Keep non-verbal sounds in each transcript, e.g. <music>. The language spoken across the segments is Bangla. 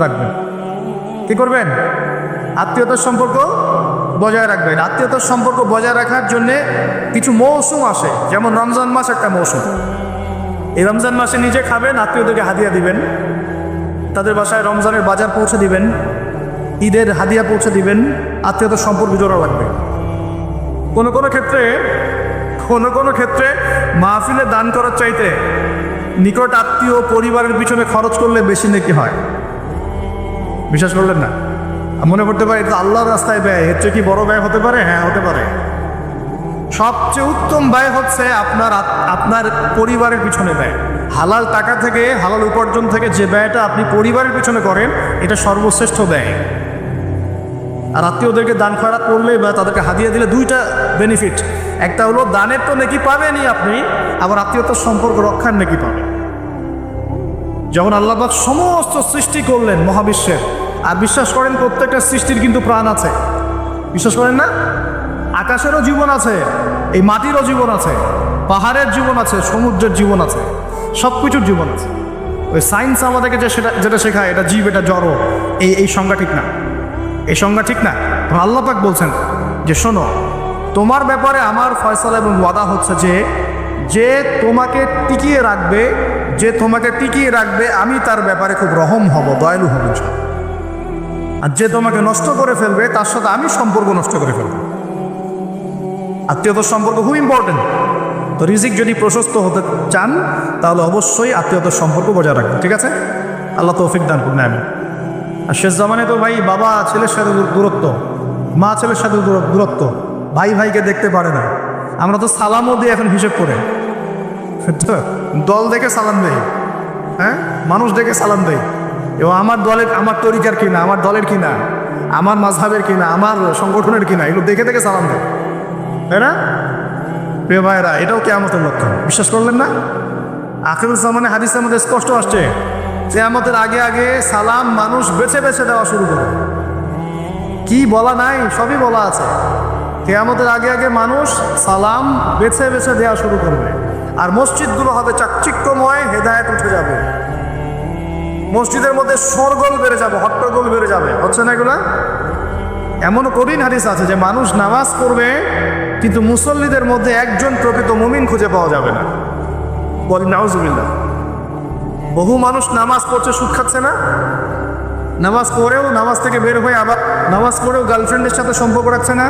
রাখবেন। কি করবেন? আত্মীয়তার সম্পর্ক বজায় রাখবেন। আত্মীয়তার সম্পর্ক বজায় রাখার জন্যে কিছু মৌসুম আসে। যেমন রমজান মাস একটা মৌসুম। এই রমজান মাসে নিজে খাবেন, আত্মীয়দেরকে হাদিয়া দিবেন। তাদের বাসায় রমজানের বাজার পৌঁছে দিবেন। ঈদের হাদিয়া পৌঁছে দিবেন। আত্মীয়তার সম্পর্ক জোড়া রাখবে। কোনো কোনো ক্ষেত্রে, কোনো কোনো ক্ষেত্রে মাহফিলে দান করার চাইতে নিকট আত্মীয় পরিবারের পিছনে খরচ করলে বেশি নাকি হয়। বিশ্বাস করলেন না? মনে করতে পারে এটা আল্লাহর রাস্তায় ব্যয়। এর চেয়ে কি বড় ব্যয় হতে পারে? হ্যাঁ হতে পারে। সবচেয়ে উত্তম ব্যয় হচ্ছে আপনার আপনার পরিবারের পিছনে ব্যয়। হালাল টাকা থেকে, হালাল উপার্জন থেকে যে ব্যয়টা আপনি পরিবারের পিছনে করেন, এটা সর্বশ্রেষ্ঠ ব্যয়। আর আত্মীয়দেরকে দান খয়রাত করলে বা তাদেরকে হাদিয়ে দিলে দুইটা বেনিফিট একটা হলো দানের তো নাকি পাবেনই আপনি, আবার আত্মীয়তার সম্পর্ক রক্ষার নাকি পাবেন। যখন আল্লাহবাক সমস্ত সৃষ্টি করলেন মহাবিশ্বের আর বিশ্বাস করেন, প্রত্যেকটা সৃষ্টির কিন্তু প্রাণ আছে। বিশ্বাস করেন না? আকাশেরও জীবন আছে, এই মাটিরও জীবন আছে, পাহাড়ের জীবন আছে, সমুদ্রের জীবন আছে সব কিছুর জীবন আছে। ওই সায়েন্স আমাদেরকে যে সেটা, যেটা শেখায়, এটা জীব, এটা জড়, এই এই সংজ্ঞা ঠিক না। এই সংজ্ঞা ঠিক না? আল্লাহ পাক বলছেন যে, শোনো, তোমার ব্যাপারে আমার ফয়সালা এবং ওয়াদা হচ্ছে যে যে তোমাকে টিকিয়ে রাখবে, যে তোমাকে টিকিয়ে রাখবে, আমি তার ব্যাপারে খুব রহম হব, দয়ালু হব। আর যে তোমাকে নষ্ট করে ফেলবে, তার সাথে আমি সম্পর্ক নষ্ট করে ফেলব। আত্মীয়তার সম্পর্ক খুব ইম্পর্টেন্ট তো রিজিক যদি প্রশস্ত হতে চান, তাহলে অবশ্যই আত্মীয়তার সম্পর্ক বজায় রাখবেন, ঠিক আছে? আল্লাহ তৌফিক দান করুন আমি আর শেষ জামানে তো ভাই, বাবা, ছেলের সাথে দূরত্ব। মা, ছেলের সাথে দূরত্ব। ভাই, ভাইকে দেখতে পারে না। আমরা তো সালামও দিই এখন হিসেব করে। <laughs> দল দেখে সালাম দেয় হ্যাঁ? মানুষ দেখে সালাম দেয় এবং আমার দলের, আমার তরিকার কিনা, আমার দলের কিনা, আমার মাঝহাবের কিনা, আমার সংগঠনের কিনা, এগুলো দেখে দেখে সালাম দেয় তাই না? প্রিয় ভাইরা এটাও কেয়ামতের লক্ষণ। বিশ্বাস করলেন না? আখিরুজ্জামানে হাদিসের মধ্যে স্পষ্ট আসছে, কেয়ামতের আগে আগে সালাম মানুষ বেছে বেছে দেওয়া শুরু করে কি বলা নাই, সবই বলা আছে। কে কেয়ামতের আগে আগে মানুষ সালাম বেছে বেছে দেওয়া শুরু করবে। আর মসজিদগুলো হবে চাকচিক্যময়, হেদায়েত উঠে যাবে। মসজিদের মধ্যে সরগোল বেড়ে যাবে, হট্টগোল বেড়ে যাবে। হচ্ছে না এগুলা? এমন কঠিন হাদিস আছে যে মানুষ নামাজ পড়বে, কিন্তু মুসল্লিদের মধ্যে একজন প্রকৃত মুমিন খুঁজে পাওয়া যাবে না। বলি, নাউজুবিল্লাহ। বহু মানুষ নামাজ পড়ছে সুখ খাচ্ছে না? নামাজ পড়েও, নামাজ থেকে বের হয়ে আবার নামাজ পড়েও গার্লফ্রেন্ডের সাথে সম্পর্ক রাখছে না?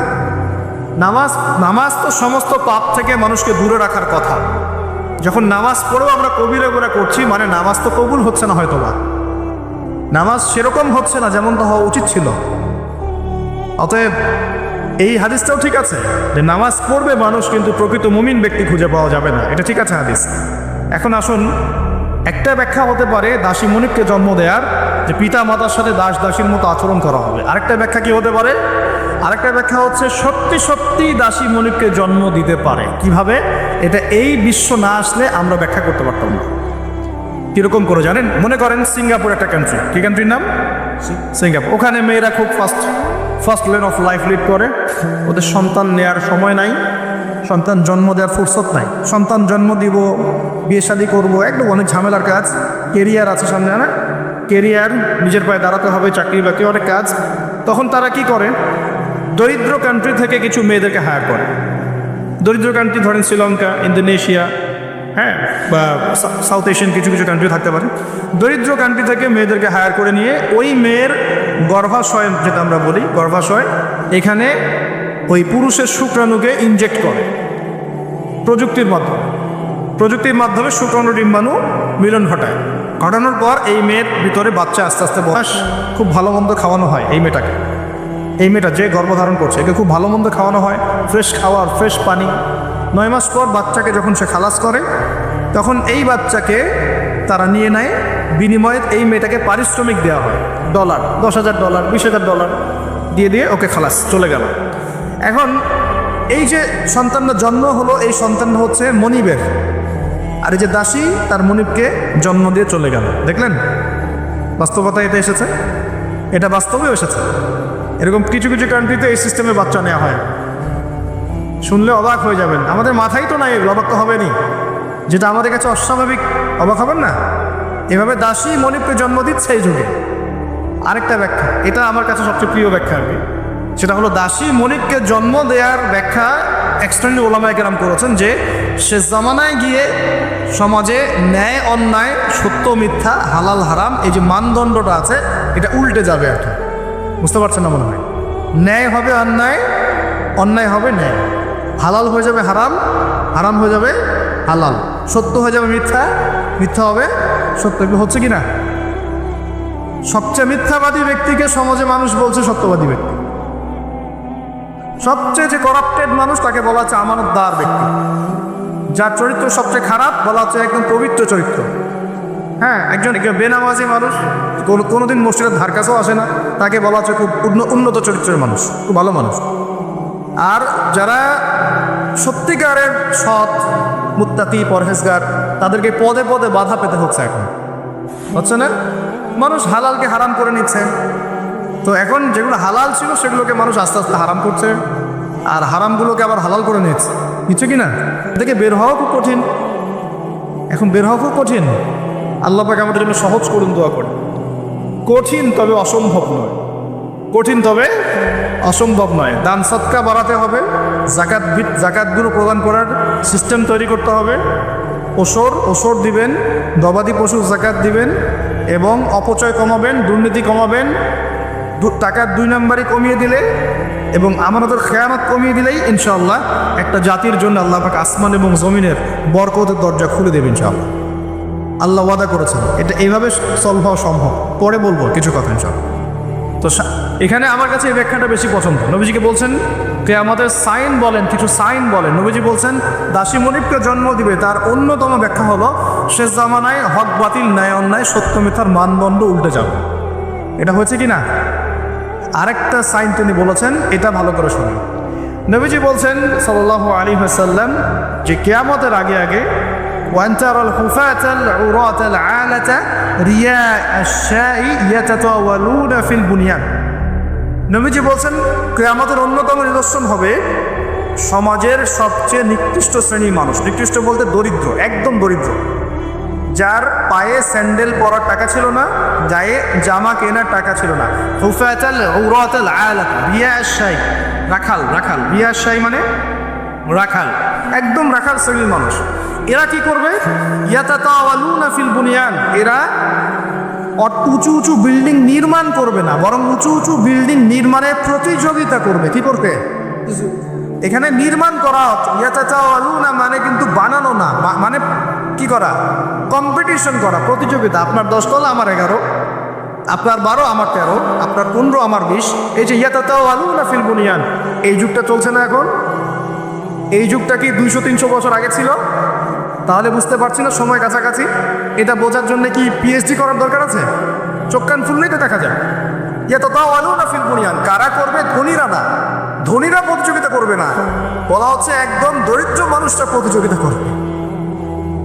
নামাজ নামাজ তো সমস্ত পাপ থেকে মানুষকে দূরে রাখার কথা। যখন নামাজ পড়েও আমরা কবিরে গোনা করছি মানে নামাজ তো কবুল হচ্ছে না হয়তো বা নামাজ সেরকম হচ্ছে না যেমন তো হওয়া উচিত ছিল। অতএব এই হাদিসটাও ঠিক আছে যে নামাজ পড়বে মানুষ, কিন্তু প্রকৃত মুমিন ব্যক্তি খুঁজে পাওয়া যাবে না। এটা ঠিক আছে হাদিস। এখন আসুন, একটা ব্যাখ্যা হতে পারে দাসী মনিককে জন্ম দেওয়ার যে পিতা মাতার সাথে দাস দাসীর মতো আচরণ করা হবে। আরেকটা ব্যাখ্যা কি হতে পারে? আরেকটা ব্যাখ্যা হচ্ছে, সত্যি সত্যি দাসী মনিককে জন্ম দিতে পারে। কীভাবে? এটা এই বিশ্ব না আসলে আমরা ব্যাখ্যা করতে পারতাম না। কীরকম করে জানেন? মনে করেন সিঙ্গাপুর একটা কান্ট্রি কি কান্ট্রির নাম? সিঙ্গাপুর। ওখানে মেয়েরা খুব fast fast lane of life lead করে। ওদের সন্তান নেয়ার সময় নাই। সন্তান জন্ম দেওয়ার ফুরসত নাই। সন্তান জন্ম দিব, বিয়ে শাদি করব, একদম অনেক ঝামেলার কাজ। কেরিয়ার আছে সামনে না কেরিয়ার নিজের পায়ে দাঁড়াতে হবে, চাকরি বাকরি অনেক কাজ। তখন তারা কি করে? দরিদ্র কান্ট্রি থেকে কিছু মেয়েদেরকে হায়ার করে। দরিদ্র কান্ট্রি ধরেন শ্রীলঙ্কা, ইন্দোনেশিয়া হ্যাঁ বা সাউথ এশিয়ান কিছু কিছু কান্ট্রি থাকতে পারে। দরিদ্র কান্ট্রি থেকে মেয়েদেরকে হায়ার করে নিয়ে ওই মেয়ের গর্ভাশয় যেটা আমরা বলি, গর্ভাশয়, এখানে ওই পুরুষের শুক্রাণুকে ইনজেক্ট করে। প্রযুক্তির মাধ্যমে। প্রযুক্তির মাধ্যমে শুক্রাণু ডিম্বাণু মিলন ঘটায়। ঘটানোর পর এই মেয়ের ভিতরে বাচ্চা আস্তে আস্তে বয়স, খুব ভালো মন্দ খাওয়ানো হয় এই মেয়েটাকে। এই মেয়েটা যে গর্ভধারণ করছে, একে খুব ভালো মন্দ খাওয়ানো হয় ফ্রেশ খাওয়ার ফ্রেশ পানি। নয় মাস পর বাচ্চাকে যখন সে খালাস করে, তখন এই বাচ্চাকে তারা নিয়ে নেয়, বিনিময়ে এই মেয়েটাকে পারিশ্রমিক দেওয়া হয় ডলার দশ হাজার ডলার বিশ হাজার ডলার দিয়ে দিয়ে ওকে খালাস, চলে গেল। এখন এই যে সন্তানটা জন্ম হলো, এই সন্তানটা হচ্ছে মনিবের। আর এই যে দাসী, তার মনিবকে জন্ম দিয়ে চলে গেল। দেখলেন? বাস্তবতা এটা এসেছে? এটা বাস্তবেও এসেছে। এরকম কিছু কিছু কান্ট্রিতে এই সিস্টেমে বাচ্চা নেওয়া হয়। শুনলে অবাক হয়ে যাবেন। আমাদের মাথায় তো নাই এগুলো, অবাক তো হবেনি যেটা আমাদের কাছে অস্বাভাবিক, অবাক হবেন না? এভাবে দাসী মনিবকে জন্ম দিচ্ছে এই যুগে। আরেকটা ব্যাখ্যা, এটা আমার কাছে সবচেয়ে প্রিয় ব্যাখ্যা আর কি। সেটা হলো দাসী মনিককে জন্ম দেওয়ার ব্যাখ্যা এক্সটার্নাল ওলামায় একরাম করেছেন যে, সে জামানায় গিয়ে সমাজে ন্যায় অন্যায়, সত্য মিথ্যা, হালাল হারাম, এই যে মানদণ্ডটা আছে, এটা উল্টে যাবে আর কি। বুঝতে পারছেন না মনে হয়? ন্যায় হবে অন্যায় অন্যায় হবে ন্যায়। হালাল হয়ে যাবে হারাম হারাম হয়ে যাবে হালাল। সত্য হয়ে যাবে মিথ্যা মিথ্যা হবে সত্য। হচ্ছে কি না সবচেয়ে মিথ্যাবাদী ব্যক্তিকে সমাজে মানুষ বলছে সত্যবাদী ব্যক্তি। সবচেয়ে যে করাপ্টেড মানুষ তাকে বলা হচ্ছে আমানতদার ব্যক্তি। যার চরিত্র সবচেয়ে খারাপ, বলা হচ্ছে একদম পবিত্র চরিত্র। হ্যাঁ একজন একজন বেনামাজি মানুষ, কোনো, কোনোদিন মসজিদের ধার কাছেও আসে না, তাকে বলা হচ্ছে খুব উন্নত চরিত্রের মানুষ, খুব ভালো মানুষ। আর যারা সত্যিকারের সৎ মুত্তাতি পরহেজগার, তাদেরকে পদে পদে বাধা পেতে হচ্ছে এখন। হচ্ছে না? মানুষ হালালকে হারাম করে নিচ্ছে। তো এখন যেগুলো হালাল ছিল, সেগুলোকে মানুষ আস্তে আস্তে হারাম করছে। আর হারামগুলোকে আবার হালাল করে নিচ্ছে। নিচ্ছে কি না? এদিকে বের হওয়া খুব কঠিন। এখন বের হওয়া খুব কঠিন। আল্লাহ পাকে আমাদের জন্য সহজ করুন দোয়া করে কঠিন তবে অসম্ভব নয়। কঠিন তবে অসম্ভব নয়। দান সৎকা বাড়াতে হবে। জাকাত জাকাতগুলো প্রদান করার সিস্টেম তৈরি করতে হবে। ওসর ওসর দিবেন, গবাদি পশুর জাকাত দিবেন এবং অপচয় কমাবেন, দুর্নীতি কমাবেন। টাকার দুই নাম্বারই কমিয়ে দিলে এবং আমাদের খেয়ানত কমিয়ে দিলেই ইনশাআল্লাহ একটা জাতির জন্য আল্লাহ পাক আসমান এবং জমিনের বরকতের দরজা খুলে দেবে ইনশাআল্লাহ। আল্লাহ ওয়াদা করেছেন। এটা এইভাবে সলভ হওয়া সম্ভব। পরে বলব কিছু কথা ইনশাআল্লাহ। তো এখানে আমার কাছে এই ব্যাখ্যাটা বেশি পছন্দ। নবীজিকে বলছেন কে আমাদের সাইন বলেন, কিছু সাইন বলেন। নবীজি বলছেন, দাসী মনিবকে জন্ম দিবে, তার অন্যতম ব্যাখ্যা হলো শেষ জামানায় হক বাতিল, ন্যায় অন্যায়, সত্য মিথ্যার মানদণ্ড উল্টে যাবে। এটা হয়েছে কি না? আরেকটা সাইন তিনি বলেছেন, এটা ভালো করে শুনুন। নবীজি বলছেন সাল্লাহ আলী হাসাল্লাম যে কেয়ামতের আগে আগে وانترى الحفاة العراة العالة رياء الشاء يتطاولون في البنيان নবীজি বলছেন কেয়ামতের অন্যতম নিদর্শন হবে সমাজের সবচেয়ে নিকৃষ্ট শ্রেণীর মানুষ নিকৃষ্ট বলতে দরিদ্র একদম দরিদ্র যার পায়ে স্যান্ডেল পরার টাকা ছিল না গায়ে জামা কেনার টাকা ছিল না হুফাতাল উরাতাল আলাত বিয়াশাই রাখাল রাখাল বিয়াশাই মানে রাখাল একদম রাখাল শ্রেণীর মানুষ এরা কি করবে? ফিল বুনিয়ান। এরা উঁচু উঁচু বিল্ডিং নির্মাণ করবে না, বরং উঁচু উঁচু বিল্ডিং নির্মাণের প্রতিযোগিতা করবে। কি করবে? এখানে নির্মাণ করা ইয়াতাতাওয়ালুনা মানে কিন্তু বানানো না মানে কি করা? কম্পিটিশন করা, প্রতিযোগিতা। আপনার দশতলা আমার এগারো, আপনার বারো, আমার তেরো, আপনার পনেরো, আমার বিশ। এই যে ইয়াতাতাওয়ালুনা ফিল বুনিয়ান, এই যুগটা চলছে না এখন? এই যুগটা কি দুইশো, তিনশো বছর আগে ছিল? তাহলে বুঝতে পারছি না সময় কাছাকাছি। এটা বোঝার জন্য কি পিএইচডি করার দরকার আছে? চোখ কান ফুললেই তো দেখা যায়। ইয়ে তো তাও আলু না ফিল বুনিয়ান? কারা করবে? ধনীরা না। ধনীরা প্রতিযোগিতা করবে না। বলা হচ্ছে একদম দরিদ্র মানুষটা প্রতিযোগিতা করবে।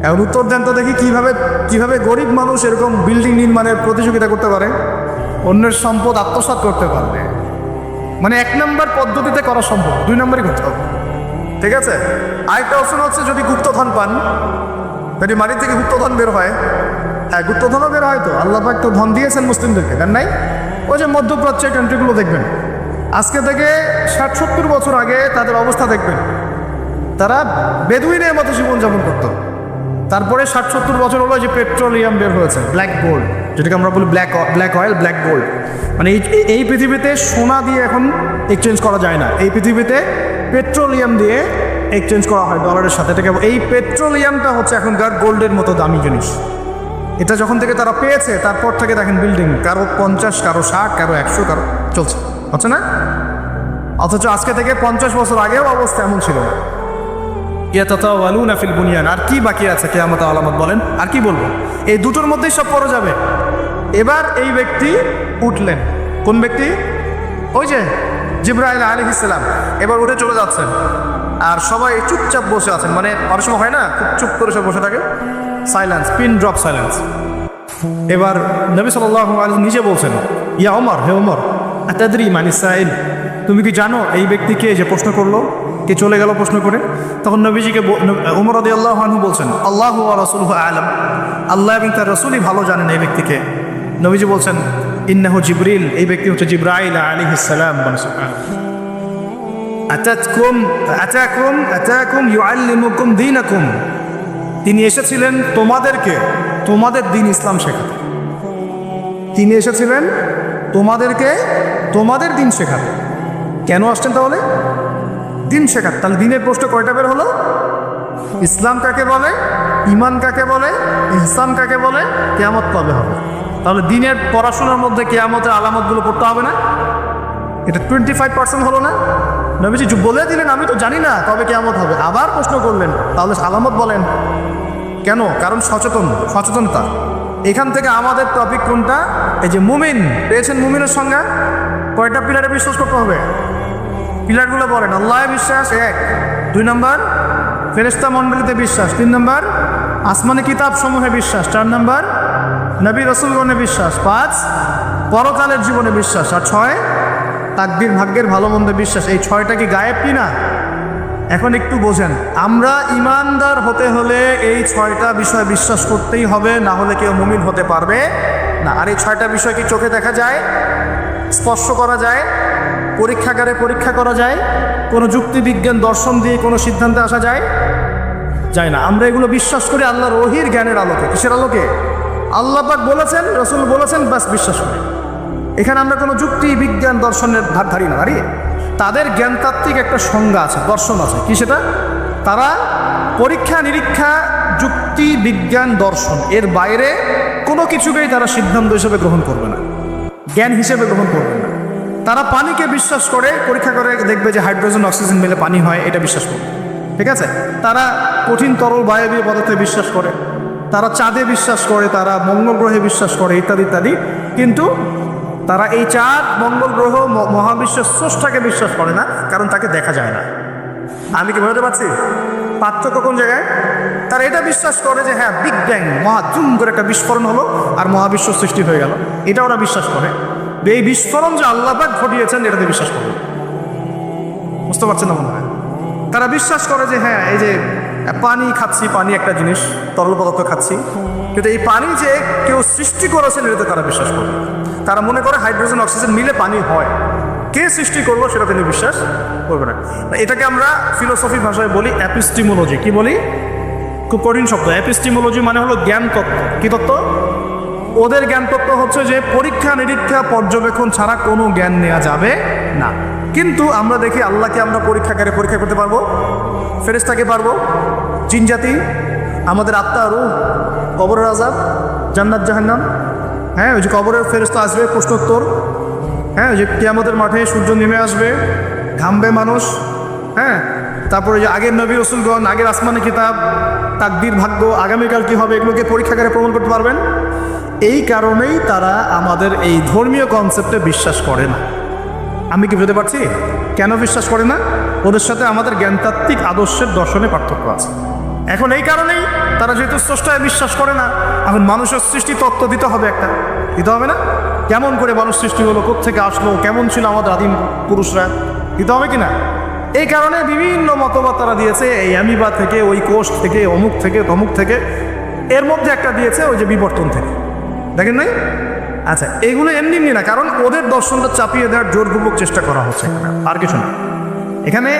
এখন উত্তর দেন তো দেখি কীভাবে কীভাবে গরিব মানুষ এরকম বিল্ডিং নির্মাণের প্রতিযোগিতা করতে পারে। অন্যের সম্পদ আত্মসাৎ করতে পারবে। মানে এক নম্বর পদ্ধতিতে করা সম্ভব। দুই নম্বরই করতে হবে। ঠিক আছে? আরেকটা অপশন হচ্ছে যদি গুপ্তধন পান, যদি মাটি থেকে গুপ্তধন বের হয়। হ্যাঁ গুপ্তধনও বের হয় তো। আল্লাহ পাক তো ধন দিয়েছেন মুসলিমদেরকে তার নাই? ওই যে মধ্যপ্রাচ্যের কান্ট্রিগুলো দেখবেন। আজকে থেকে ষাট, সত্তর বছর আগে তাদের অবস্থা দেখবেন। তারা বেদুইনের মতো জীবনযাপন করতো। তারপরে ষাট, সত্তর বছর হলো যে পেট্রোলিয়াম বের হয়েছে ব্ল্যাক গোল্ড যেটাকে আমরা বলি black black oil black gold মানে এই এই পৃথিবীতে সোনা দিয়ে এখন এক্সচেঞ্জ করা যায় না। এই পৃথিবীতে পেট্রোলিয়াম দিয়ে এক্সচেঞ্জ করা হয় ডলারের সাথে। এটাকে এই পেট্রোলিয়ামটা হচ্ছে এখনকার গোল্ডের মতো দামি জিনিস। এটা যখন থেকে তারা পেয়েছে, তারপর থেকে দেখেন বিল্ডিং কারও পঞ্চাশ, কারও ষাট, কারও একশো, কারও চলছে। হচ্ছে না? অথচ আজকে থেকে পঞ্চাশ বছর আগেও অবস্থা এমন ছিল না। ইয়াতাতাওয়ালুনা ফিল বুনিয়ান। আর কি বাকি আছে কেয়ামত আলামত বলেন? আর কি বলব? এই দুটোর মধ্যেই সব পড়ে যাবে। এবার এই ব্যক্তি উঠলেন। কোন ব্যক্তি? ওই যে জিব্রাইল আলী ইসলাম এবার উঠে চলে যাচ্ছেন। আর সবাই চুপচাপ বসে আছেন। মানে অনেক সময় হয় না, খুব চুপ করে সব বসে থাকে। সাইলেন্স পিন ড্রপ সাইলেন্স এবার নবী সাল্লাহ আলী নিজে বলছেন, ইয়া ওমর, হে ওমর, আতাদ্রি মানি সাইল? তুমি কি জানো এই ব্যক্তিকে যে প্রশ্ন করল? কে চলে গেল প্রশ্ন করে? তখন নবীজিকে উমর আদি আল্লাহ আনহু বলছেন, আল্লাহ রসুল আলম। আল্লাহ এবং তার রসুলই ভালো জানেন এই ব্যক্তিকে নবীজি বলছেন, ইন্নাহু জিবরিল। এই ব্যক্তি হচ্ছে জিব্রাইল আলাইহিস সালাম বলে সুবহানাল্লাহ। আতাতকুম, আতাকুম আতাকুম ইউআল্লিমুকুম দীনাকুম। তিনি এসেছিলেন তোমাদেরকে, তোমাদের দিন ইসলাম শেখাতে। তিনি এসেছিলেন তোমাদেরকে, তোমাদের দিন শেখাতে। কেন আসছেন তাহলে? দিন শেখাতে। তাহলে দিনের প্রশ্ন কয়টা বের হলো? ইসলাম কাকে বলে? ইমান কাকে বলে? ইসলাম কাকে বলে? কেয়ামত কবে হবে? তাহলে দিনের পড়াশোনার মধ্যে কেয়ামতের আলামতগুলো পড়তে হবে না? এটা টোয়েন্টি ফাইভ পার্সেন্ট হলো না? নবীজি বলে দিলেন, আমি তো জানি না কবে কেয়ামত হবে। আবার প্রশ্ন করলেন, তাহলে আলামত বলেন। কেন? কারণ সচেতন, সচেতনতা। এখান থেকে আমাদের টপিক কোনটা? এই যে মুমিন, পেয়েছেন মুমিনের সংজ্ঞা? কয়টা পিলারে বিশ্বাস করতে হবে? পিলারগুলো বলেন আল্লাহ বিশ্বাস এক। দুই নম্বর ফেরেস্তা মণ্ডলীতে বিশ্বাস। তিন নম্বর, আসমানি কিতাব সমূহে বিশ্বাস। চার নম্বর, নবী রসুলগণে বিশ্বাস। পাঁচ, পরকালের জীবনে বিশ্বাস। আর ছয় তাকদির ভাগ্যের ভালো মন্দ বিশ্বাস। এই ছয়টা কি গায়েব কি না? এখন একটু বোঝেন। আমরা ইমানদার হতে হলে এই ছয়টা বিষয় বিশ্বাস করতেই হবে, না হলে কেউ মুমিন হতে পারবে না। আর এই ছয়টা বিষয় কি চোখে দেখা যায়? স্পর্শ করা যায়? পরীক্ষাগারে পরীক্ষা করা যায়? কোনো যুক্তিবিজ্ঞান দর্শন দিয়ে কোনো সিদ্ধান্তে আসা যায়? যায় না। আমরা এগুলো বিশ্বাস করি আল্লাহর রহির জ্ঞানের আলোকে। কিসের আলোকে? আল্লাহ পাক বলেছেন, রসুল বলেছেন, বাস বিশ্বাস করি। এখানে আমরা কোনো যুক্তি, বিজ্ঞান, দর্শনের ধার ধারি না, দাঁড়িয়ে। তাদের জ্ঞানতাত্ত্বিক একটা সংজ্ঞা আছে, দর্শন আছে। কি সেটা? তারা পরীক্ষা, নিরীক্ষা, যুক্তি, বিজ্ঞান, দর্শন, এর বাইরে কোনো কিছুকেই তারা সিদ্ধান্ত হিসেবে গ্রহণ করবে না, জ্ঞান হিসেবে গ্রহণ করবে না। তারা পানিকে বিশ্বাস করে, পরীক্ষা করে, দেখবে যে হাইড্রোজেন, অক্সিজেন মিলে পানি হয়, এটা বিশ্বাস করবে। ঠিক আছে? তারা কঠিন, তরল, বায়বীয় পদার্থে বিশ্বাস করে। তারা চাঁদে বিশ্বাস করে, তারা মঙ্গল গ্রহে বিশ্বাস করে, ইত্যাদি ইত্যাদি। কিন্তু তারা এই চাঁদ, মঙ্গল গ্রহ, ম- মহাবিশ্বের স্রষ্টাকে বিশ্বাস করে না, কারণ তাকে দেখা যায় না। আমি কি বোঝাতে পারছি? পার্থক্য কোন জায়গায়? তারা এটা বিশ্বাস করে যে হ্যাঁ বিগ ব্যাং মহাজুম করে একটা বিস্ফোরণ হলো আর মহাবিশ্ব সৃষ্টি হয়ে গেল। এটা ওরা বিশ্বাস করে। এই বিস্ফোরণ যে আল্লাহবাক ঘটিয়েছেন, এটাতে বিশ্বাস করে বুঝতে পারছেন না মনে হয়? তারা বিশ্বাস করে যে হ্যাঁ এই যে পানি খাচ্ছি, পানি একটা জিনিস, তরল পদার্থ খাচ্ছি। কিন্তু এই পানি যে কেউ সৃষ্টি করেছেন এটাতে তারা বিশ্বাস করে তারা মনে করে হাইড্রোজেন, অক্সিজেন মিলে পানি হয়। কে সৃষ্টি করল, সেটা তিনি বিশ্বাস করবে না। এটাকে আমরা ফিলোসফি ভাষায় বলি অ্যাপিস্টিমোলজি কি বলি? খুব কঠিন শব্দ। অ্যাপিস্টিমোলজি মানে হলো জ্ঞান তত্ত্ব। কি তত্ত্ব? ওদের জ্ঞান তত্ত্ব হচ্ছে যে পরীক্ষা, নিরীক্ষা, পর্যবেক্ষণ ছাড়া কোনো জ্ঞান নেওয়া যাবে না। কিন্তু আমরা দেখি আল্লাহকে আমরা পরীক্ষাগারে পরীক্ষা করতে পারব। ফেরেস্তাকে পারব। জিন জাতি, আমাদের আত্মা রূহ, কবরের আজাব জান্নাত, জাহান্নাম। হ্যাঁ ওই যে কবরের ফেরেস্তা আসবে, প্রশ্নোত্তর। হ্যাঁ ওই যে কিয়ামতের মাঠে সূর্য নেমে আসবে, ঘামবে মানুষ। হ্যাঁ তারপরে যে আগের নবী রসুলগণ, আগের আসমানি কিতাব, তাকদির ভাগ্য, আগামীকাল কী হবে, এগুলোকে পরীক্ষাগারে প্রমাণ করতে পারবেন। এই কারণেই তারা আমাদের এই ধর্মীয় কনসেপ্টে বিশ্বাস করে না। আমি কি বুঝতে পারছি? কেন বিশ্বাস করে না? ওদের সাথে আমাদের জ্ঞানতাত্ত্বিক আদর্শের দর্শনে পার্থক্য আছে। এখন এই কারণেই তারা যেহেতু স্রষ্টায় বিশ্বাস করে না, এখন মানুষের সৃষ্টি তত্ত্ব দিতে হবে একটা। দিতে হবে না? কেমন করে মানুষ সৃষ্টি হলো থেকে আসলো, কেমন ছিল আমাদের আদিম পুরুষরা? দিতে হবে কি না? এই কারণে বিভিন্ন মতবাদ তারা দিয়েছে, এই অ্যামিবা থেকে, ওই কোষ থেকে, অমুক থেকে, তমুক থেকে। এর মধ্যে একটা দিয়েছে ওই যে বিবর্তন থেকে। দেখেন নাই? আচ্ছা এগুলো এমনি এমনি না, কারণ ওদের দর্শনটা চাপিয়ে দেওয়ার জোরপূর্বক চেষ্টা করা হচ্ছে। আর কিছু না। এখানে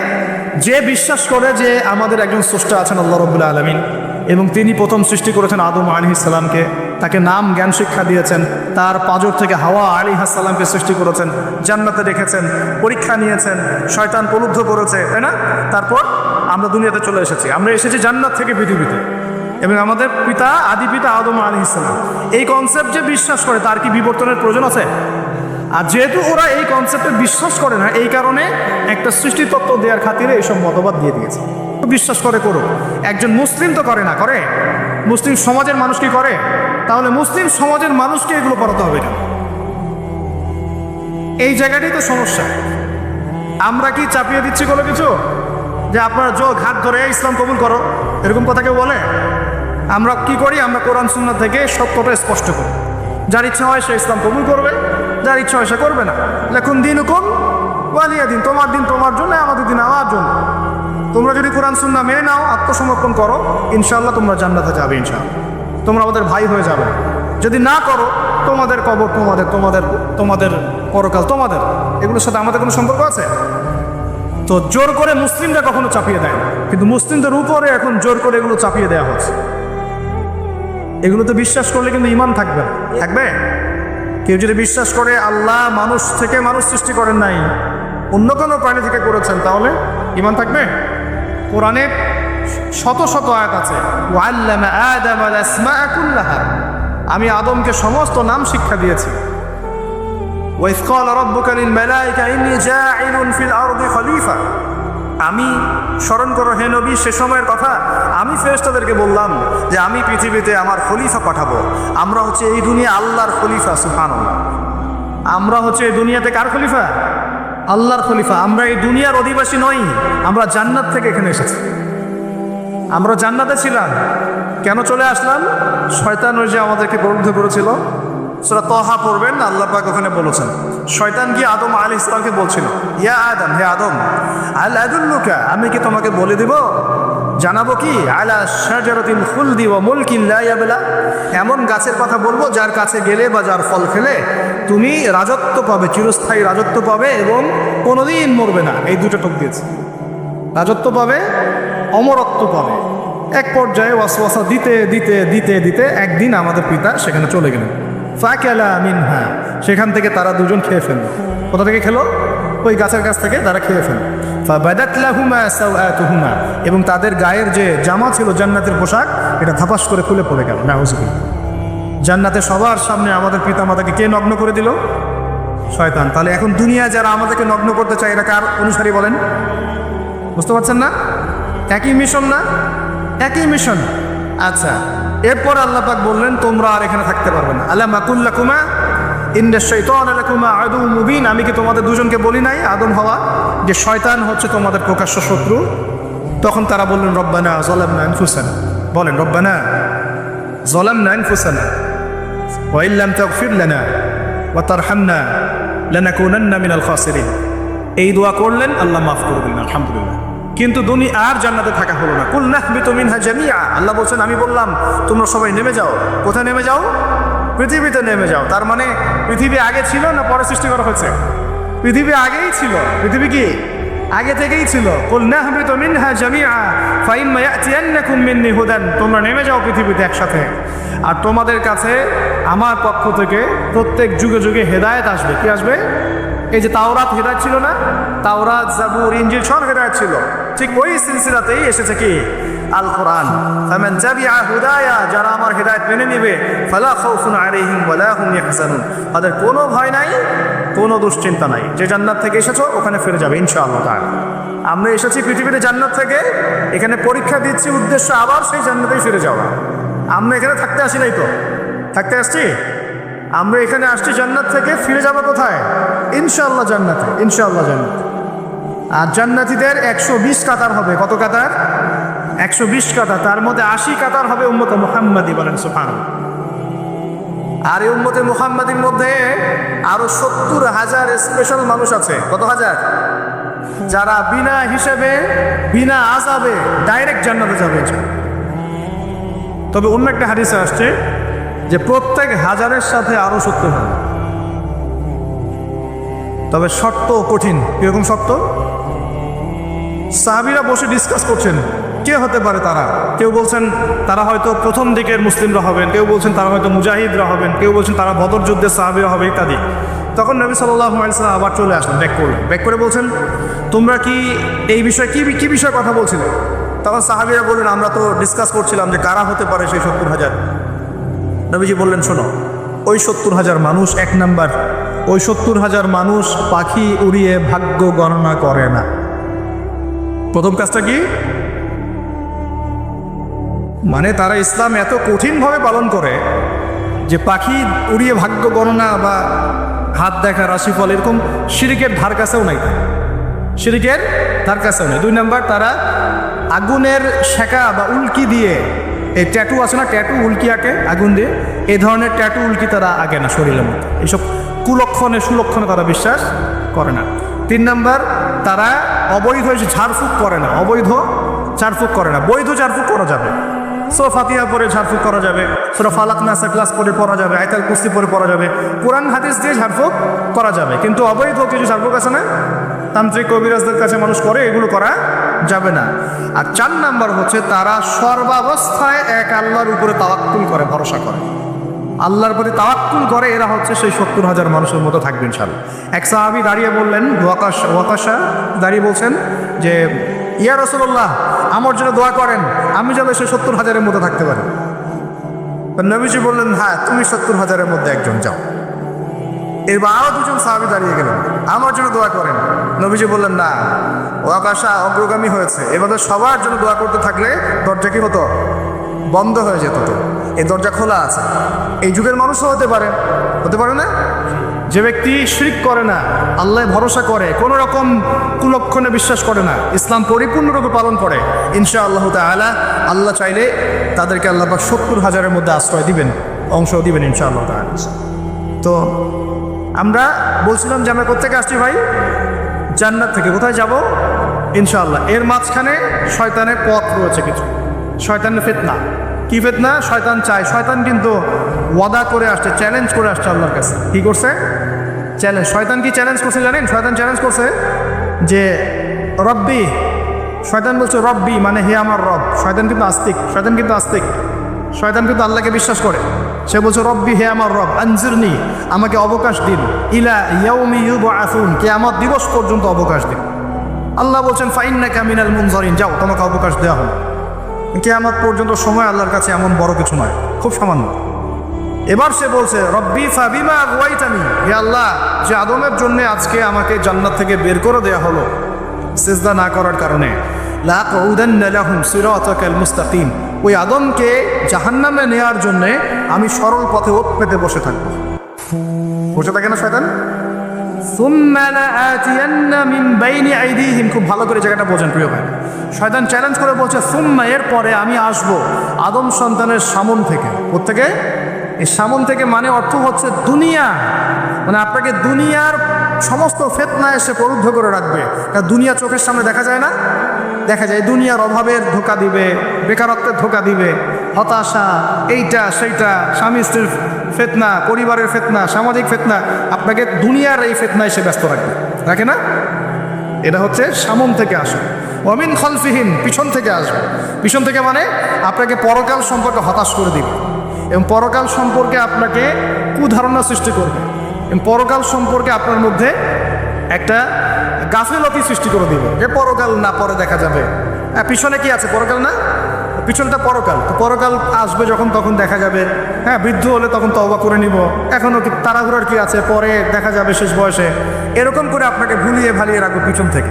যে বিশ্বাস করে যে আমাদের একজন স্রষ্টা আছেন আল্লাহ রবুল্লা আলমিন এবং তিনি প্রথম সৃষ্টি করেছেন আদম আলী ইসলামকে তাকে নাম জ্ঞান শিক্ষা দিয়েছেন, তার পাজর থেকে হাওয়া আলী হাসালামকে সৃষ্টি করেছেন, জান্নাতে রেখেছেন, পরীক্ষা নিয়েছেন, শয়তান প্রলুব্ধ করেছে, তাই না? তারপর আমরা দুনিয়াতে চলে এসেছি। আমরা এসেছি জান্নাত থেকে পৃথিবীতে। এবং আমাদের পিতা, আদি পিতা আদম আলী ইসলাম এই কনসেপ্ট যে বিশ্বাস করে, তার কি বিবর্তনের প্রয়োজন আছে? আর যেহেতু ওরা এই কনসেপ্টে বিশ্বাস করে না, এই কারণে একটা সৃষ্টি তত্ত্ব দেওয়ার খাতিরে এইসব মতবাদ দিয়ে দিয়েছে। বিশ্বাস করে করুক। একজন মুসলিম তো করে না, করে? মুসলিম সমাজের মানুষ কি করে? তাহলে মুসলিম সমাজের মানুষকে এগুলো করাতে হবে না এই জায়গাটাই তো সমস্যা। আমরা কি চাপিয়ে দিচ্ছি কোনো কিছু? যে আপনারা যোগ হাত ধরে ইসলাম কবুল করো, এরকম কথা কেউ বলে? আমরা কি করি? আমরা কোরআন সুন্না থেকে সত্যটা স্পষ্ট করি। যার ইচ্ছা হয় সে ইসলাম কবুল করবে। যার ইচ্ছা হয় সে করবে না। লেখুন দিন হুকুম ওয়ালিয়া দিন, তোমার দিন তোমার জন্য, আমাদের দিন আমার জন্য। তোমরা যদি কোরআন, সুন্না মেনে নাও, আত্মসমর্পণ করো ইনশাল্লাহ তোমরা জান্নাতে যাবে, ইনশাআল্লাহ। তোমরা আমাদের ভাই হয়ে যাবে। যদি না করো, তোমাদের কবর তোমাদের তোমাদের তোমাদের পরকাল তোমাদের। এগুলোর সাথে আমাদের কোনো সম্পর্ক আছে? তো জোর করে মুসলিমরা কখনো চাপিয়ে দেয় না। কিন্তু মুসলিমদের উপরে এখন জোর করে এগুলো চাপিয়ে দেওয়া হচ্ছে। এগুলোতে বিশ্বাস করলে কিন্তু ইমান থাকবে না। থাকবে? কেউ যদি বিশ্বাস করে আল্লাহ মানুষ থেকে মানুষ সৃষ্টি করেন নাই, অন্য কোনো প্রাণী থেকে করেছেন, তাহলে ইমান থাকবে? কোরআনের শত শত আয়াত আছে আমি আদমকে সমস্ত নাম শিক্ষা দিয়েছি। আমি স্মরণ করো, হে নবী, সে সময়ের কথা আমি ফেরেশতাদেরকে বললাম যে আমি পৃথিবীতে আমার খলিফা পাঠাবো। আমরা হচ্ছে এই দুনিয়া আল্লাহর খলিফা, সুবহানাল্লাহ। আমরা হচ্ছে এই দুনিয়াতে কার খলিফা? আল্লাহর খলিফা। আমরা এই দুনিয়ার অধিবাসী নই। আমরা জান্নাত থেকে এখানে এসেছি। আমরা জান্নাতে ছিলাম। কেন চলে আসলাম? শয়তান ওই যে আমাদেরকে প্রলুব্ধ করেছিল সেটা তহা পড়বেন, আল্লাহ পাক ওখানে বলেছেন। শয়তান কি আদম আলী ইসলামকে বলছিল? ইয়া আদম, হে আদম, আল আদুল্লুকা, আমি কি তোমাকে বলে দিব? জানাব কি? আলা শাজারাতিল খুলদি ওয়া মুলকিন লা এমন গাছের কথা বলব যার কাছে গেলে বা যার ফল খেলে তুমি রাজত্ব পাবে, চিরস্থায়ী রাজত্ব পাবে এবং কোনোদিন মরবে না। এই দুটো টোক দিয়েছে। রাজত্ব পাবে, অমরত্ব পাবে। এক পর্যায়ে ওয়াসওয়াসা দিতে দিতে দিতে দিতে একদিন আমাদের পিতা সেখানে চলে গেলেন। ফাকেলা মিনহা। সেখান থেকে তারা দুজন খেয়ে ফেলল। কোথা থেকে খেলো? ওই গাছের কাছ থেকে তারা খেয়ে ফেলল। এবং তাদের গায়ের যে জামা ছিল জান্নাতের পোশাক, এটা ধাপাস করে খুলে পড়ে গেল। নাউজুবিল্লাহ। জান্নাতে সবার সামনে আমাদের পিতা মাতাকে কে নগ্ন করে দিল? শয়তান। তাহলে এখন দুনিয়া যারা আমাদেরকে নগ্ন করতে চায় এটা কার অনুসারী বলেন? বুঝতে পারছেন না? একই মিশন না? একই মিশন আচ্ছা এরপর আল্লাহ পাক বললেন, তোমরা আর এখানে থাকতে পারবে না। আল্লাহ মাকুল্লাকুমা ইন্দা শৈতান আলাকুমা আদু মুবিন। আমি কি তোমাদের দুজনকে বলি নাই? আদম, হওয়া? যে শয়তান হচ্ছে তোমাদের প্রকাশ্য শত্রু। তখন তারা বললেন, রব্বানা জলামনা আনফুসানা। বলেন, রব্বানা জলামনা আনফুসানা। ওয়াইন লাম তাগফির লানা ওয়া তারহামনা লানাকুনান্না মিনাল খাসিরিন। এই দোয়া করলেন, আল্লাহ মাফ করে দিলেন, আলহামদুলিল্লাহ। কিন্তু দুনি আর জান্নাতে থাকা হলো না। কুল নাহবিতু মিনহা জামিআ। আল্লাহ বলছেন, আমি বললাম, তোমরা সবাই নেমে যাও। কোথায় নেমে যাও? পৃথিবীতে নেমে যাও। তার মানে পৃথিবী আগে ছিল না, পরে সৃষ্টি করা হয়েছে। পৃথিবী আগেই ছিল। পৃথিবী কি? আগে থেকেই ছিল। তোমরা নেমে যাও পৃথিবীতে একসাথে। আর তোমাদের কাছে আমার পক্ষ থেকে প্রত্যেক যুগে যুগে হেদায়েত আসবে। কি আসবে? এই যে তাওরাত হেদায়ত ছিল না? তাওরাত, জাবুর ইঞ্জিল সব হেদায়ত ছিল। ঠিক ওই সিলসিলাতেই এসেছে কি? আল কোরআন ফামান তাবিআ হুদায়া, যারা আমার হেদায়েত মেনে নেবে, ফালা খাউফুন আলাইহিম ওয়ালা হুম ইয়াহজানুন। তাদের কোনো ভয় নাই, কোনো দুশ্চিন্তা নাই। যে জান্নাত থেকে এসেছ, ওখানে ফিরে যাবে, ইনশাআল্লাহ তাআলা। আমরা এসেছি পৃথিবীতে জান্নাত থেকে, এখানে পরীক্ষা দিচ্ছি উদ্দেশ্য আবার সেই জান্নাতেই ফিরে যাওয়া। আমরা এখানে থাকতে আসি নাই তো? থাকতে আসছি? আমরা এখানে আসছি জান্নাত থেকে, ফিরে যাব কোথায়? ইনশাআল্লাহ জান্নাতে, ইনশাআল্লাহ জান্নাত। আর জান্নাতিদের একশো বিশ কাতার হবে। কত কাতার? একশো বিশ কাতার তার মধ্যে আশি কাতার হবে উম্মত মুহাম্মাদি বলেন সুফান আর এই উম্মতে মুহাম্মাদির মধ্যে আরও সত্তর হাজার স্পেশাল মানুষ আছে। কত হাজার? যারা বিনা হিসেবে, বিনা আজাবে ডাইরেক্ট জান্নাতে যাবে তবে অন্য একটা হাদিসে আসছে যে প্রত্যেক হাজারের সাথে আরও সত্তর হবে। তবে শর্ত কঠিন। কীরকম শর্ত? সাহাবিরা বসে ডিসকাস করছেন কে হতে পারে তারা? কেউ বলছেন তারা হয়তো প্রথম দিকের মুসলিমরা হবেন, কেউ বলছেন তারা হয়তো মুজাহিদরা হবেন, কেউ বলছেন তারা বদর যুদ্ধের সাহাবিরা হবে ইত্যাদি। তখন নবী সাল্লাহ আলিয়াল্লাম আবার চলে আসলেন ব্যাক করলেন। ব্যাক করে বলছেন, তোমরা কি এই বিষয়ে কি কি বিষয়ে কথা বলছিলে? তখন সাহাবিরা বললেন, আমরা তো ডিসকাস করছিলাম যে কারা হতে পারে সেই সত্তর হাজার। নবীজি বললেন, শোনো, ওই সত্তর হাজার মানুষ এক নাম্বার। ওই সত্তর হাজার মানুষ পাখি উড়িয়ে ভাগ্য গণনা করে না। প্রথম কাজটা কি? মানে তারা ইসলাম এত কঠিনভাবে পালন করে যে পাখি উড়িয়ে ভাগ্য গণনা বা হাত দেখা, রাশিফল এরকম শিরিকের ধার কাছেও নাই শিরিকের ধার কাছেও নেই। দুই নাম্বার, তারা আগুনের শেখা বা উল্কি দিয়ে, এই ট্যাটু আছে না, ট্যাটু উল্কি আঁকে, আগুন দিয়ে, এই ধরনের ট্যাটু উল্কি তারা আগে না শরীরের মধ্যে। এইসব কুলক্ষণে, সুলক্ষণে তারা বিশ্বাস করে না। তিন নাম্বার, তারা অবৈধ ঝাড়ফুঁক করে না। অবৈধ ঝাড়ফুঁক করে না। বৈধ ঝাড়ফুঁক করা যাবে সো ফাতিহা পরে ঝাড়ফুঁক করা যাবে, সুরা ফালাক নাসা ক্লাস পরে পড়া যাবে, আয়তাল কুস্তি পরে পড়া যাবে, কোরআন, হাদিস দিয়ে ঝাড়ফুঁক করা যাবে। কিন্তু অবৈধ কিছু ঝাড়ফুঁক আছে না? তান্ত্রিক কবিরাজদের কাছে মানুষ করে, এগুলো করা যাবে না। আর চার নাম্বার হচ্ছে, তারা সর্বাবস্থায় এক আল্লাহর উপরে তাওয়াক্কুল করে, ভরসা করে। আল্লাহর প্রতি তাওয়াক্কুল করে, এরা হচ্ছে সেই সত্তর হাজার মানুষের মতো থাকবেন ইনশাল্লাহ এক সাহাবি দাঁড়িয়ে বললেন ওয়াকাশা দাঁড়িয়ে বলছেন যে ইয়া রসুল্লাহ আমার জন্য দোয়া করেন, আমি যেন সে সত্তর হাজারের মধ্যে থাকতে পারি। নবীজি বললেন হ্যাঁ তুমি সত্তর হাজারের মধ্যে একজন যাও। এবার আরও দুজন সাহাবি দাঁড়িয়ে গেলেন, আমার জন্য দোয়া করেন। নবীজি বললেন, না, ওয়াকাশা অগ্রগামী হয়েছে। এবারে সবার জন্য দোয়া করতে থাকলে দরজা কি হতো? বন্ধ হয়ে যেত তো। এই দরজা খোলা আছে। এই যুগের মানুষও হতে পারে। হতে পারে না? যে ব্যক্তি শিরিক করে না, আল্লাহ ভরসা করে, কোনো রকম কুলক্ষণে বিশ্বাস করে না, ইসলাম পরিপূর্ণরূপে পালন করে ইনশা আল্লাহ তালা আল্লাহ চাইলে তাদেরকে আল্লাহ পাক সত্তর হাজারের মধ্যে আশ্রয় দিবেন অংশ দিবেন ইনশা আল্লাহ তালা তো আমরা বলছিলাম যে আমরা কোথেকে আসছি ভাই? জান্নাত থেকে, কোথায় যাব? ইনশাআল্লাহ। এর মাঝখানে শয়তানের পথ রয়েছে কিছু। শয়তানের ফেতনা। কি ফেতনা? শয়তান চায়, শয়তান কিন্তু ওয়াদা করে আসছে চ্যালেঞ্জ করে আসছে আল্লাহর কাছে। কি করছে? চ্যালেঞ্জ শয়তান কি চ্যালেঞ্জ করছে জানেন? শয়তান চ্যালেঞ্জ করছে যে, রব্বি, শয়তান বলছে রব্বি মানে হে আমার রব। শয়তান কিন্তু আস্তিক, শয়তান কিন্তু আস্তিক। শয়তান কিন্তু আল্লাহকে বিশ্বাস করে। সে বলছে, রব্বি হে আমার রব, আনজিরনি, আমাকে অবকাশ দিন। ইলা ইয়াউমি কে আমার দিবস পর্যন্ত অবকাশ দিন। আল্লাহ বলছেন, ফাইন্নাকা মিনাল মুনজারিন, যাও, তোমাকে অবকাশ দেওয়া হবে কে আমার পর্যন্ত সময় আল্লাহর কাছে এমন বড় কিছু নয়, খুব সামান্য। এবার সে বলছে, রব্বি ফাবিমা আগুয়াইতানি। হে আল্লাহ, যে আদমের জন্য আজকে আমাকে জান্নাত থেকে বের করে দেয়া হলো, সেজদা না করার কারণে। লাহুম সিরাতাকাল মুস্তাকিম। ওই আদমকে জাহান্নামে নেয়ার জন্যে আমি সরল পথে ওপ পেতে বসে থাকব। বসে থাকে না শয়তান? খুব ভালো করে জায়গাটা বোঝেন প্রিয় ভাই। শয়তান চ্যালেঞ্জ করে বলছে, সুম্মা এর পরে আমি আসব আদম সন্তানের সামন থেকে। থেকে এই সামন থেকে মানে অর্থ হচ্ছে দুনিয়া। মানে আপনাকে দুনিয়ার সমস্ত ফেতনা এসে প্ররুদ্ধ করে রাখবে। কারণ দুনিয়া চোখের সামনে দেখা যায় না? দেখা যায় দুনিয়ার অভাবের ধোকা দিবে, বেকারত্বের ধোকা দিবে, হতাশা, এইটা, সেইটা, স্বামী স্ত্রীর ফেতনা, পরিবারের ফেতনা, সামাজিক ফেতনা, আপনাকে দুনিয়ার এই ফেতনা এসে ব্যস্ত রাখবে। রাখে না? এটা হচ্ছে সামন থেকে আসে। অমিন খলফিহীন, পিছন থেকে আসবে। পিছন থেকে মানে আপনাকে পরকাল সম্পর্কে হতাশ করে দিবে। এবং পরকাল সম্পর্কে আপনাকে কুধারণা সৃষ্টি করবে। এবং পরকাল সম্পর্কে আপনার মধ্যে একটা গাফিলতি সৃষ্টি করে দিবে যে পরকাল না, পরে দেখা যাবে। হ্যাঁ পিছনে কি আছে? পরকাল না? পিছনটা পরকাল। তো পরকাল আসবে যখন, তখন দেখা যাবে। হ্যাঁ বৃদ্ধ হলে তখন তওবা করে নিব। এখনও কি তাড়াহুড়ার কি আছে? পরে দেখা যাবে শেষ বয়সে। এরকম করে আপনাকে ভুলিয়ে ভালিয়ে রাখব পিছন থেকে।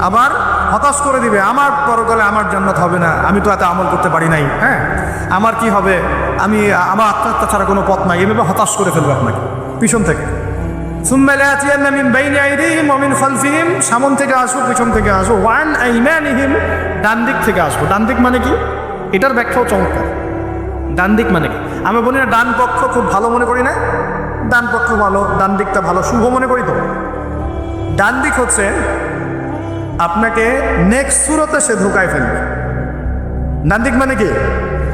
আবার হতাশ করে দিবে, আমার পরকালে আমার জান্নাত হবে না, আমি তো এত আমল করতে পারি নাই হ্যাঁ? আমার কি হবে? আমি, আমার আত্মহত্যা ছাড়া কোনো পথ নাই, এভাবে হতাশ করে ফেলবে আপনাকে, পিছন থেকে। মিন মিন সামন থেকে আসব পিছন থেকে আসব ওয়ান আইমানিহিম, ডান দিক থেকে আসব ডান দিক মানে কি? এটার ব্যাখ্যাও চমৎকার ডান দিক মানে কি? আমি বলি না ডান পক্ষ খুব ভালো মনে করি না, ডান পক্ষ ভালো, ডান দিকটা ভালো, শুভ মনে করি তো? ডান দিক হচ্ছে আপনাকে নেক্সট সুরতে সে ধোকায় ফেলবে। ডান দিক মানে কি?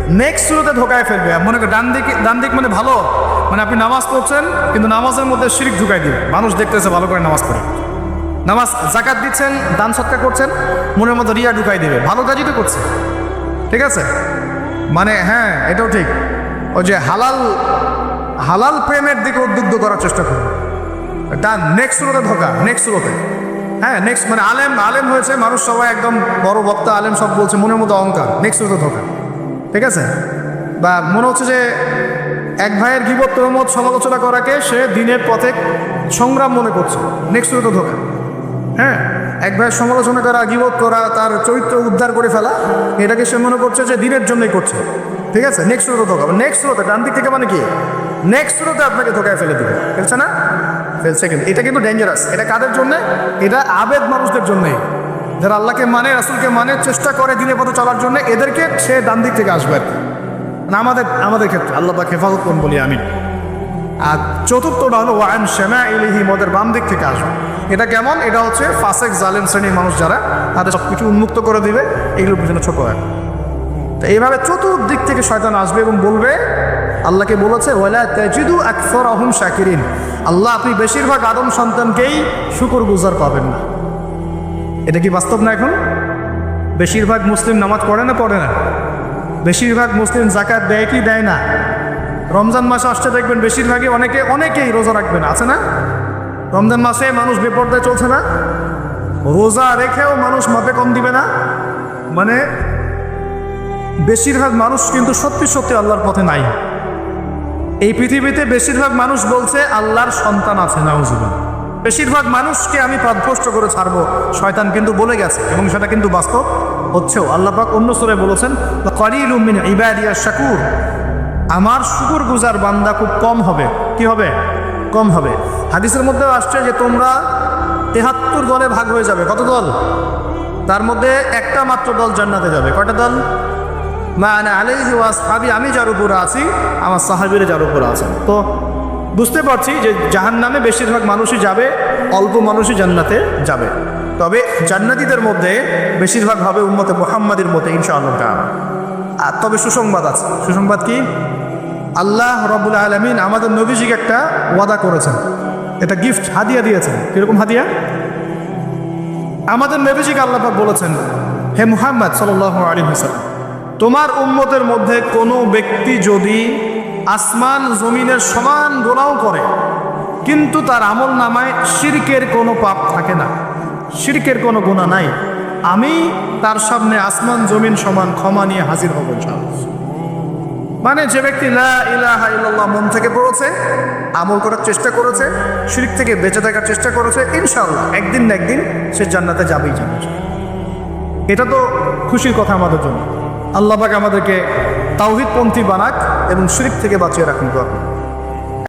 নেক্সট সুরতে ধোকায় ফেলবে। মনে করেন ডান দিক ডান দিক মানে ভালো। মানে আপনি নামাজ পড়ছেন, কিন্তু নামাজের মধ্যে শিরিক ঢুকাই দিবে। মানুষ দেখতেছে ভালো করে নামাজ পড়ে। নামাজ, জাকাত দিচ্ছেন, দান সৎকার করছেন, মনের মধ্যে রিয়া ঢুকাই দিবে। ভালো কাজই তো করছে। ঠিক আছে? মানে হ্যাঁ এটাও ঠিক। ওই যে হালাল হালাল প্রেমের দিকে উদ্বুদ্ধ করার চেষ্টা করবে। ডান নেক্সট সুরতে ধোকা নেক্সট সুরতে। হ্যাঁ নেক্সট মানে আলেম আলেম হয়েছে, মানুষ সবাই একদম বড় বক্তা, আলেম সব বলছে, মনের মতো অহংকার। নেক্সট সুরতে ধোকা। ঠিক আছে? বা মনে হচ্ছে যে এক ভাইয়ের গিবত প্রমোদ সমালোচনা করাকে সে দিনের পথে সংগ্রাম মনে করছে। নেক্সট সুরতে ধোকা। হ্যাঁ এক ভাইয়ের সমালোচনা করা, গিবত করা, তার চরিত্র উদ্ধার করে ফেলা, এটাকে সে মনে করছে যে দিনের জন্যই করছে। ঠিক আছে? নেক্সট স্রোতে ধোকা। নেক্সট স্রোতে ডান দিক থেকে মানে কি? নেক্সট স্রোতে আপনাকে ধোকায় ফেলে দিবে। ফেলছে না? কিন্তু এটা কিন্তু ডেঞ্জারাস এটা কাদের জন্য? এটা আবেদ মানুষদের জন্যই। যারা আল্লাহকে মানে রাসুলকে মানে চেষ্টা করে দিনের পথে চলার জন্য, এদেরকে সে ডান দিক থেকে আসবে। না আমাদের আমাদের ক্ষেত্রে আল্লাহ হেফাজত করুন বলি আমি আর চতুর্থটা হলো, ওয়ান শ্যামা ইলিহি মদের বাম দিক থেকে আসবে। এটা কেমন? এটা হচ্ছে ফাসেক জালেম শ্রেণির মানুষ যারা, তাদের সব কিছু উন্মুক্ত করে দিবে, এগুলোর পিছনে ছোট হয়। তো এইভাবে চতুর্দিক থেকে শয়তান আসবে এবং বলবে আল্লাহকে বলেছে, ওয়ালা তাজিদু আকসর আহম শাকিরিন। আল্লাহ আপনি বেশিরভাগ আদম সন্তানকেই শুকর গুজার পাবেন না। এটা কি বাস্তব না এখন? বেশিরভাগ মুসলিম নামাজ পড়ে না পড়ে না? বেশিরভাগ মুসলিম জাকাত দেয় কি দেয় না? রমজান মাসে আসতে দেখবেন বেশিরভাগই অনেকে, অনেকেই রোজা রাখবেন আছে না? রমজান মাসে মানুষ বেপর্দায় চলছে না? রোজা রেখেও মানুষ মাপে কম দিবে না? মানে বেশিরভাগ মানুষ কিন্তু সত্যি সত্যি আল্লাহর পথে নাই। এই পৃথিবীতে বেশিরভাগ মানুষ বলছে, আল্লাহর সন্তান আছে, নাউজুবিল্লাহ। বেশিরভাগ মানুষকে আমি পথভ্রষ্ট করে ছাড়বো, শয়তান কিন্তু বলে গেছে, এবং সেটা কিন্তু বাস্তব হচ্ছেও। আল্লাহ পাক অন্য স্তরে বলেছেন ইবাদিয়া শাকুর আমার শুকুর গুজার বান্দা খুব কম হবে। কি হবে? কম হবে। হাদিসের মধ্যে আসছে যে তোমরা তেহাত্তর দলে ভাগ হয়ে যাবে। কত দল? তার মধ্যে একটা মাত্র দল জান্নাতে যাবে। কটা দল? মানে আলাইহি ওয়াসহাবি আমি যার উপরে আছি, আমার সাহাবিরা যার উপরে আছেন তো বুঝতে পারছি যে জাহান নামে বেশিরভাগ মানুষই যাবে, অল্প মানুষই জান্নাতে যাবে। তবে জান্নাতীদের মধ্যে বেশিরভাগ হবে উম্মতে মোহাম্মদের মধ্যে ইনশাআল্লাহ। আর তবে সুসংবাদ আছে। সুসংবাদ কি? আল্লাহ রবুল আলমিন আমাদের নবীজিকে একটা ওয়াদা করেছেন। এটা গিফট, হাদিয়া দিয়েছেন। কীরকম হাদিয়া? আমাদের নবীজিকে আল্লাহ বলেছেন, হে মুহাম্মদ সাল আলী হাসান তোমার উম্মতের মধ্যে কোনো ব্যক্তি যদি আসমান জমিনের সমান গোনাও করে, কিন্তু তার আমল নামায় শিরকের কোনো পাপ থাকে না, শিরকের কোনো গোনা নাই, আমি তার সামনে আসমান জমিন সমান ক্ষমা নিয়ে হাজির হব। মানে যে ব্যক্তি ইল্লাল্লাহ মন থেকে পড়েছে, আমল করার চেষ্টা করেছে, শিরিক থেকে বেঁচে থাকার চেষ্টা করেছে ইনশাল্লাহ একদিন না একদিন সে জান্নাতে যাবেই যাবে এটা তো খুশির কথা আমাদের জন্য আল্লাহ পাক আমাদেরকে তাওহিদপন্থী বানাক এবং শরীফ থেকে বাঁচিয়ে রাখুন। আপনি